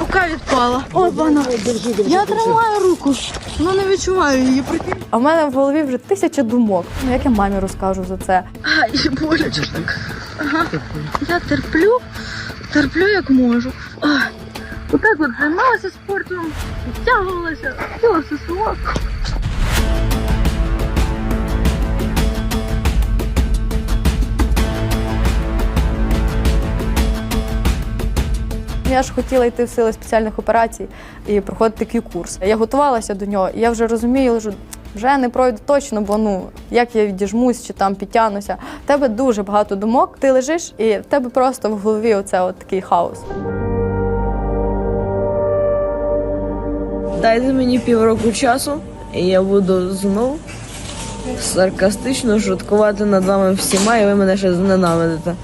Рука відпала. О, вона. Я тримаю руку. але не відчуваю її. Прикинь. А в мене в голові вже тисяча думок. Ну як я мамі розкажу за це? Ай, боляче так. Ага. Я терплю, терплю як можу. Ай. Отак от займалася спортом, підтягувалася, хотіла все солодко. Я ж хотіла йти в сили спеціальних операцій і проходити такий курс. Я готувалася до нього, і я вже розумію, що вже не пройду точно, бо ну як я відіжмусь чи там підтягнуся. В тебе дуже багато думок. Ти лежиш, і в тебе просто в голові оце от такий хаос. Дайте мені півроку часу, і я буду знов саркастично шуткувати над вами всіма, і ви мене ще зненавидите.